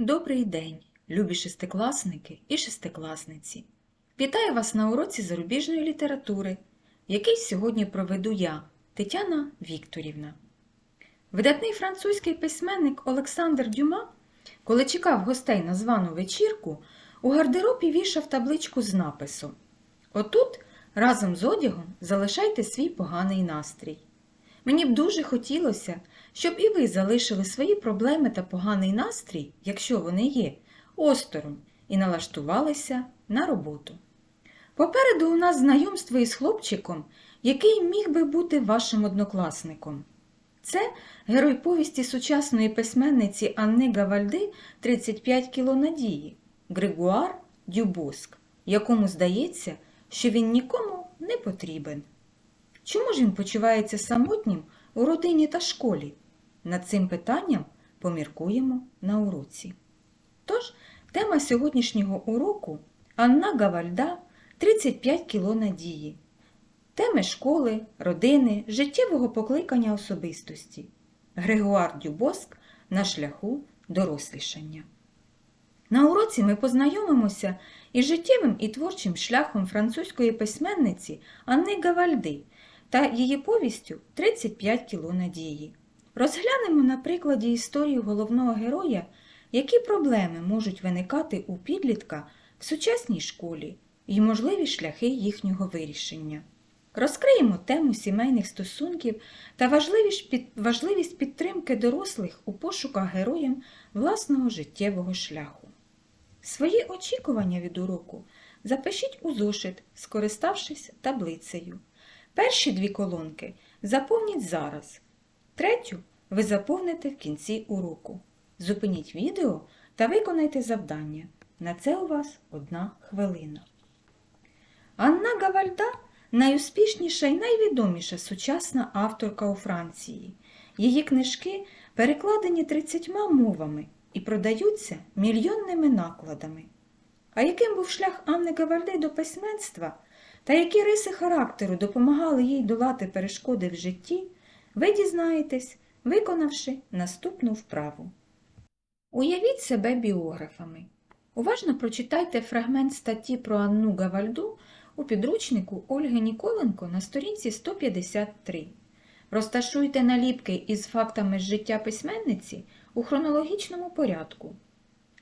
Добрий день, любі шестикласники і шестикласниці. Вітаю вас на уроці зарубіжної літератури, який сьогодні проведу я, Тетяна Вікторівна. Видатний французький письменник Олександр Дюма, коли чекав гостей на звану вечірку, у гардеробі вішав табличку з написом Отут разом з одягом залишайте свій поганий настрій. Мені б дуже хотілося, щоб і ви залишили свої проблеми та поганий настрій, якщо вони є, осторонь і налаштувалися на роботу. Попереду у нас знайомство із хлопчиком, який міг би бути вашим однокласником. Це герой повісті сучасної письменниці Анни Гавальди «35 кіло надії Григуар Дюбоск, якому здається, що він нікому не потрібен. Чому ж він почувається самотнім у родині та школі? Над цим питанням поміркуємо на уроці. Тож, тема сьогоднішнього уроку Анна Гавальда 35 кіло надії. Теми школи, родини, життєвого покликання особистості. Грегуар Дюбоск на шляху дорослішання. На уроці ми познайомимося із життєвим і творчим шляхом французької письменниці Анни Гавальди та її повістю 35 кіло надії. Розглянемо на прикладі історії головного героя, які проблеми можуть виникати у підлітка в сучасній школі і можливі шляхи їхнього вирішення. Розкриємо тему сімейних стосунків та важливість підтримки дорослих у пошуках героям власного життєвого шляху. Свої очікування від уроку запишіть у зошит, скориставшись таблицею. Перші дві колонки заповніть зараз. Третю ви заповните в кінці уроку. Зупиніть відео та виконайте завдання. На це у вас одна хвилина. Анна Гавальда найуспішніша і найвідоміша сучасна авторка у Франції. Її книжки перекладені 30 мовами і продаються мільйонними накладами. А яким був шлях Анни Гавальди до письменства та які риси характеру допомагали їй долати перешкоди в житті, ви дізнаєтесь, виконавши наступну вправу. Уявіть себе біографами. Уважно прочитайте фрагмент статті про Анну Гавальду у підручнику Ольги Ніколенко на сторінці 153. Розташуйте наліпки із фактами життя письменниці у хронологічному порядку.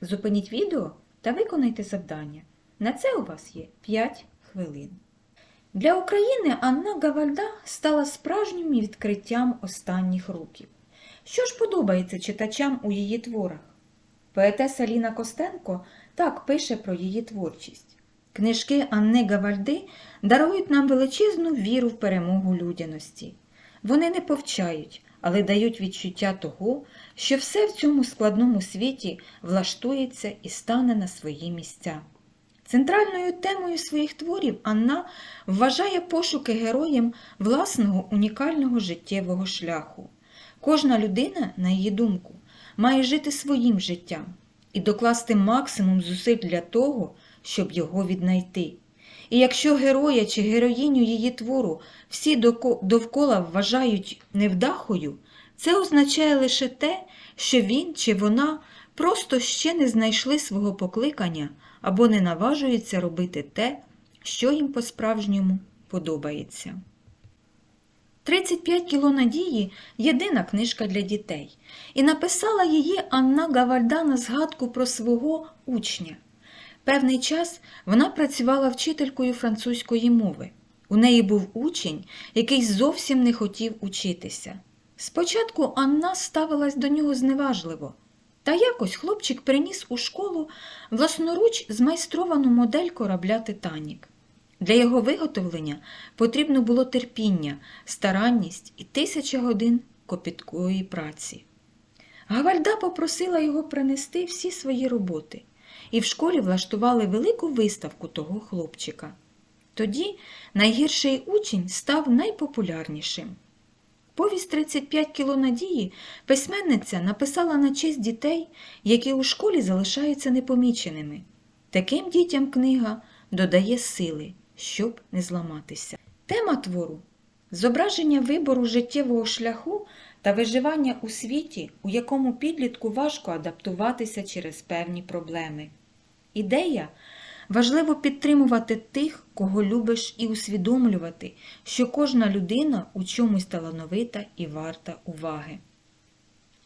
Зупиніть відео та виконайте завдання. На це у вас є 5 хвилин. Для України Анна Гавальда стала справжнім відкриттям останніх років. Що ж подобається читачам у її творах? Поетеса Ліна Костенко так пише про її творчість. Книжки Анни Гавальди дарують нам величезну віру в перемогу людяності. Вони не повчають, але дають відчуття того, що все в цьому складному світі влаштується і стане на свої місця. Центральною темою своїх творів Анна вважає пошуки героєм власного унікального життєвого шляху. Кожна людина, на її думку, має жити своїм життям і докласти максимум зусиль для того, щоб його віднайти. І якщо героя чи героїню її твору всі довкола вважають невдахою, це означає лише те, що він чи вона просто ще не знайшли свого покликання або не наважуються робити те, що їм по-справжньому подобається. 35 кіло надії єдина книжка для дітей, і написала її Анна Гавальда на згадку про свого учня. Певний час вона працювала вчителькою французької мови. У неї був учень, який зовсім не хотів учитися. Спочатку Анна ставилась до нього зневажливо, та якось хлопчик приніс у школу власноруч змайстровану модель корабля Титанік. Для його виготовлення потрібно було терпіння, старанність і тисяча годин копіткої праці. Гавальда попросила його принести всі свої роботи, і в школі влаштували велику виставку того хлопчика. Тоді найгірший учень став найпопулярнішим. Повість 35 кіло надії письменниця написала на честь дітей, які у школі залишаються непоміченими. Таким дітям книга додає сили, щоб не зламатися. Тема твору зображення вибору життєвого шляху та виживання у світі, у якому підлітку важко адаптуватися через певні проблеми. Ідея важливо підтримувати тих, кого любиш, і усвідомлювати, що кожна людина у чомусь талановита і варта уваги.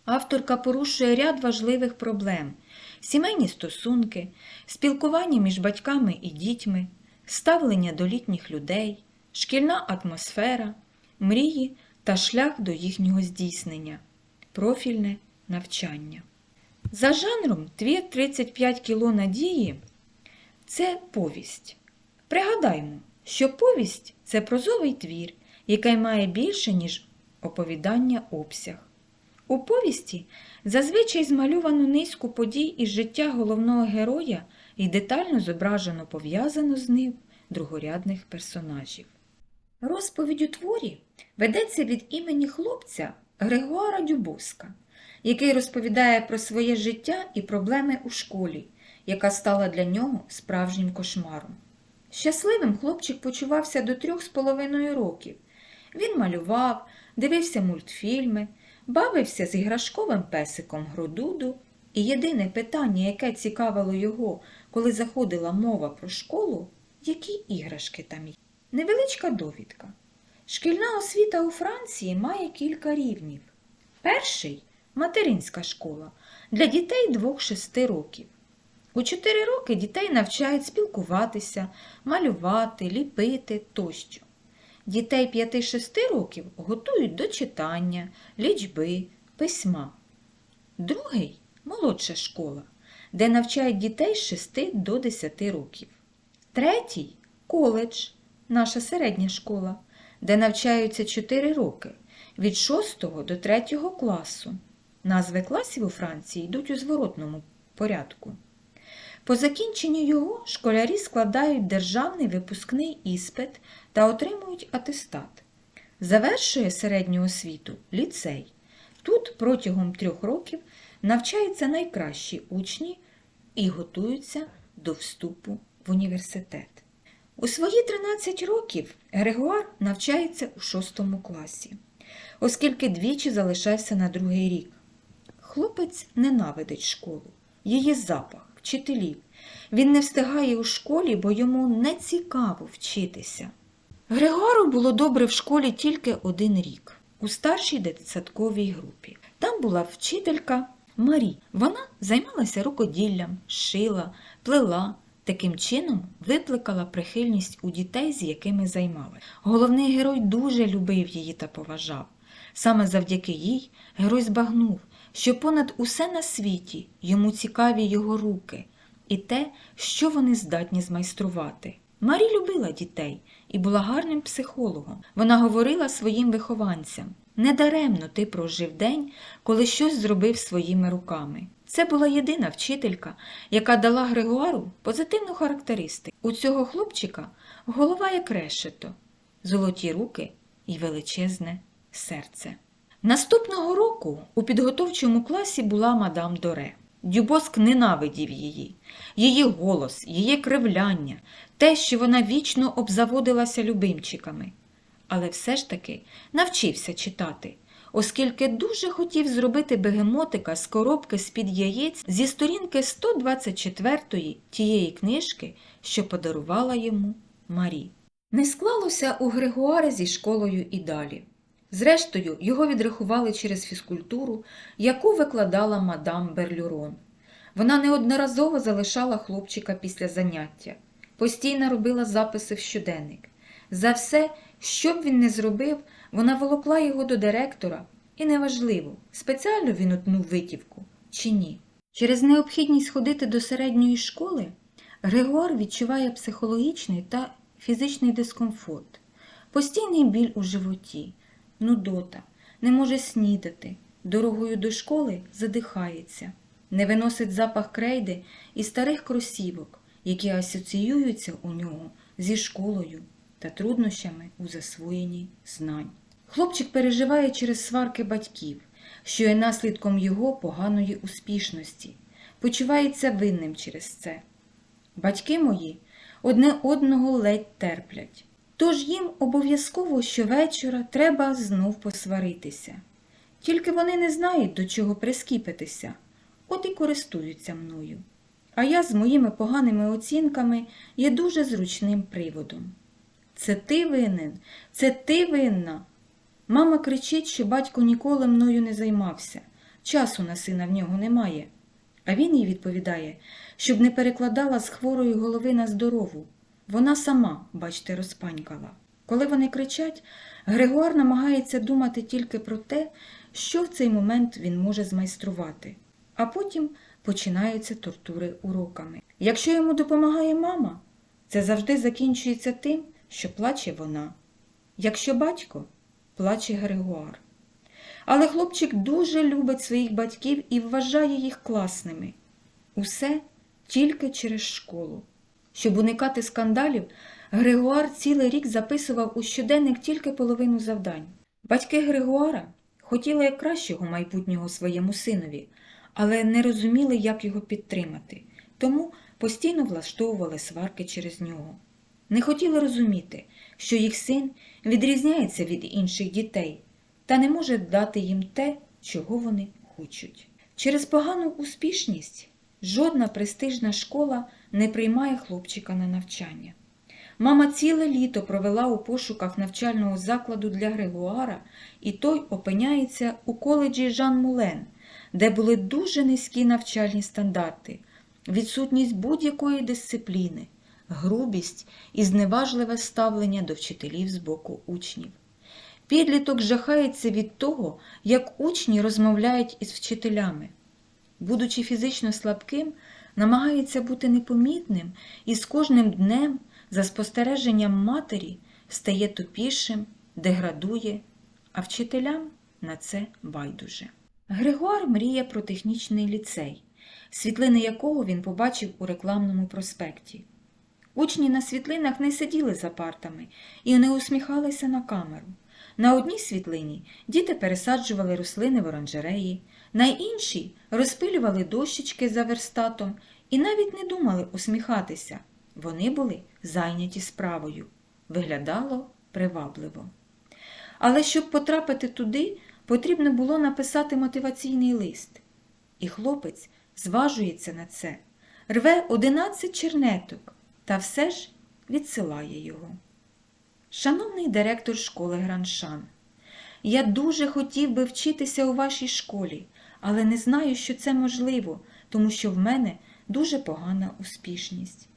Авторка порушує ряд важливих проблем: сімейні стосунки, спілкування між батьками і дітьми, ставлення до літніх людей, шкільна атмосфера, мрії та шлях до їхнього здійснення, профільне навчання. За жанром твір 35 кіло надії це повість. Пригадаймо, що повість це прозовий твір, який має більше, ніж оповідання обсяг. У повісті зазвичай змальовано низку подій із життя головного героя і детально зображено пов'язано з ним другорядних персонажів. Розповідь у творі ведеться від імені хлопця Григуара Дюбоска, який розповідає про своє життя і проблеми у школі, яка стала для нього справжнім кошмаром. Щасливим хлопчик почувався до трьох з половиною років. Він малював, дивився мультфільми, бавився з іграшковим песиком Гродуду, і єдине питання, яке цікавило його, коли заходила мова про школу, які іграшки там є. Невеличка довідка. Шкільна освіта у Франції має кілька рівнів. Перший материнська школа для дітей 2-6 років. У 4 роки дітей навчають спілкуватися, малювати, ліпити тощо. Дітей 5-6 років готують до читання, лічби, письма. Другий молодша школа, де навчають дітей з 6 до 10 років. Третій коледж, наша середня школа, де навчаються 4 роки від 6 до 3 класу. Назви класів у Франції йдуть у зворотному порядку. По закінченню його школярі складають державний випускний іспит та отримують атестат. Завершує середню освіту ліцей. Тут протягом трьох років навчаються найкращі учні і готуються до вступу в університет. У свої 13 років Григуар навчається у 6 класі, оскільки двічі залишався на другий рік. Хлопець ненавидить школу, її запах, вчителів. Він не встигає у школі, бо йому не цікаво вчитися. Григору було добре в школі тільки один рік, у старшій дитсадковій групі. Там була вчителька Марі. Вона займалася рукоділлям, шила, плела. Таким чином викликала прихильність у дітей, з якими займалася. Головний герой дуже любив її та поважав. Саме завдяки їй герой збагнув, що понад усе на світі йому цікаві його руки і те, що вони здатні змайструвати. Марі любила дітей і була гарним психологом. Вона говорила своїм вихованцям недаремно ти прожив день, коли щось зробив своїми руками. Це була єдина вчителька, яка дала Григуару позитивну характеристику. У цього хлопчика голова як решето, золоті руки і величезне серце. Наступного року у підготовчому класі була мадам Доре. Дюбоск ненавидів її, її голос, її кривляння, те, що вона вічно обзаводилася любимчиками. Але все ж таки навчився читати, оскільки дуже хотів зробити бегемотика з коробки з-під яєць зі сторінки 124-ї тієї книжки, що подарувала йому Марі. Не склалося у Григуари зі школою і далі. Зрештою, його відрахували через фізкультуру, яку викладала мадам Берлюрон. Вона неодноразово залишала хлопчика після заняття, постійно робила записи в щоденник. За все, що б він не зробив, вона волокла його до директора, і неважливо, спеціально він утнув витівку чи ні. Через необхідність ходити до середньої школи Григор відчуває психологічний та фізичний дискомфорт, постійний біль у животі нудота, не може снідати, дорогою до школи задихається, не виносить запах крейди і старих кросівок, які асоціюються у нього зі школою та труднощами у засвоєнні знань. Хлопчик переживає через сварки батьків, що є наслідком його поганої успішності, почувається винним через це. Батьки мої одне одного ледь терплять. Тож їм обов'язково щовечора треба знов посваритися. Тільки вони не знають, до чого прискіпитися, от і користуються мною. А я з моїми поганими оцінками є дуже зручним приводом. Це ти винен, це ти винна. Мама кричить, що батько ніколи мною не займався, часу на сина в нього немає. А він їй відповідає, щоб не перекладала з хворої голови на здорову. Вона сама, бачте, розпанькала. Коли вони кричать, Григуар намагається думати тільки про те, що в цей момент він може змайструвати, а потім починаються тортури уроками. Якщо йому допомагає мама, це завжди закінчується тим, що плаче вона. Якщо батько, плаче Григуар. Але хлопчик дуже любить своїх батьків і вважає їх класними. Усе тільки через школу. Щоб уникати скандалів, Григуар цілий рік записував у щоденник тільки половину завдань. Батьки Григуара хотіли кращого майбутнього своєму синові, але не розуміли, як його підтримати, тому постійно влаштовували сварки через нього. Не хотіли розуміти, що їх син відрізняється від інших дітей та не може дати їм те, чого вони хочуть. Через погану успішність жодна престижна школа не приймає хлопчика на навчання. Мама ціле літо провела у пошуках навчального закладу для Григуара, і той опиняється у коледжі Жан Мулен, де були дуже низькі навчальні стандарти, відсутність будь-якої дисципліни, грубість і зневажливе ставлення до вчителів з боку учнів. Підліток жахається від того, як учні розмовляють із вчителями. Будучи фізично слабким, намагається бути непомітним і з кожним днем, за спостереженням матері, стає тупішим, деградує, а вчителям на це байдуже. Григуар мріє про технічний ліцей, світлини якого він побачив у рекламному проспекті. Учні на світлинах не сиділи за партами і не усміхалися на камеру. На одній світлині діти пересаджували рослини в оранжереї, на іншій розпилювали дощечки за верстатом і навіть не думали усміхатися. Вони були зайняті справою. Виглядало привабливо. Але щоб потрапити туди, потрібно було написати мотиваційний лист. І хлопець зважується на це, рве одинадцять чернеток та все ж відсилає його. Шановний директор школи Граншан, я дуже хотів би вчитися у вашій школі, але не знаю, що це можливо, тому що в мене дуже погана успішність.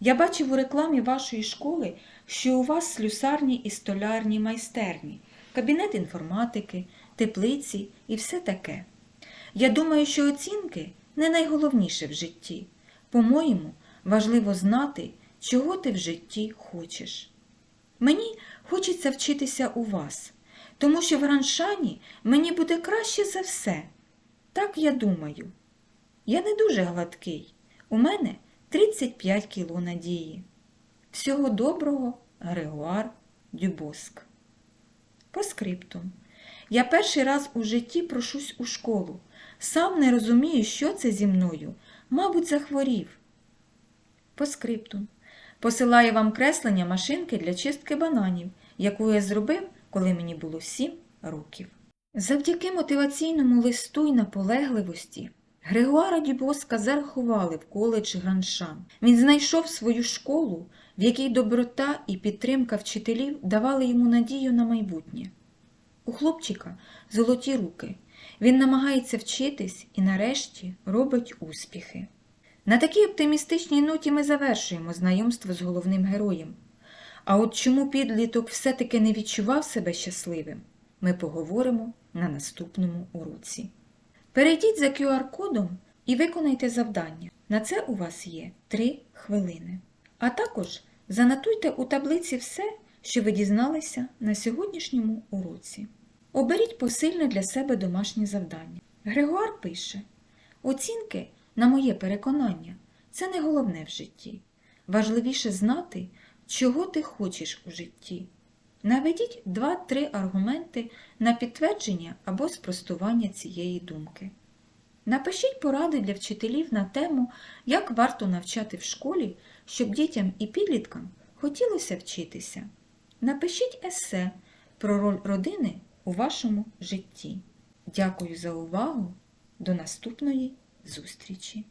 Я бачив у рекламі вашої школи, що у вас слюсарні і столярні майстерні, кабінет інформатики, теплиці і все таке. Я думаю, що оцінки не найголовніше в житті. По-моєму, важливо знати, чого ти в житті хочеш. Мені хочеться вчитися у вас, тому що в Раншані мені буде краще за все. Так я думаю. Я не дуже гладкий. У мене 35 кіло надії. Всього доброго, Григуар Дюбоск. По скриптум. Я перший раз у житті прошусь у школу. Сам не розумію, що це зі мною. Мабуть, захворів. По скриптум. Посилаю вам креслення машинки для чистки бананів, яку я зробив, коли мені було 7 років. Завдяки мотиваційному листу й наполегливості Григуара Дюбоска зарахували в коледж Граншан. Він знайшов свою школу, в якій доброта і підтримка вчителів давали йому надію на майбутнє. У хлопчика золоті руки. Він намагається вчитись і нарешті робить успіхи. На такій оптимістичній ноті ми завершуємо знайомство з головним героєм. А от чому підліток все-таки не відчував себе щасливим, ми поговоримо на наступному уроці. Перейдіть за QR-кодом і виконайте завдання. На це у вас є 3 хвилини. А також занотуйте у таблиці все, що ви дізналися на сьогоднішньому уроці. Оберіть посильне для себе домашнє завдання. Григуар пише: Оцінки, на моє переконання, це не головне в житті. Важливіше знати, чого ти хочеш у житті. Наведіть 2-3 аргументи на підтвердження або спростування цієї думки. Напишіть поради для вчителів на тему, як варто навчати в школі, щоб дітям і підліткам хотілося вчитися. Напишіть есе про роль родини у вашому житті. Дякую за увагу. До наступної зустрічі!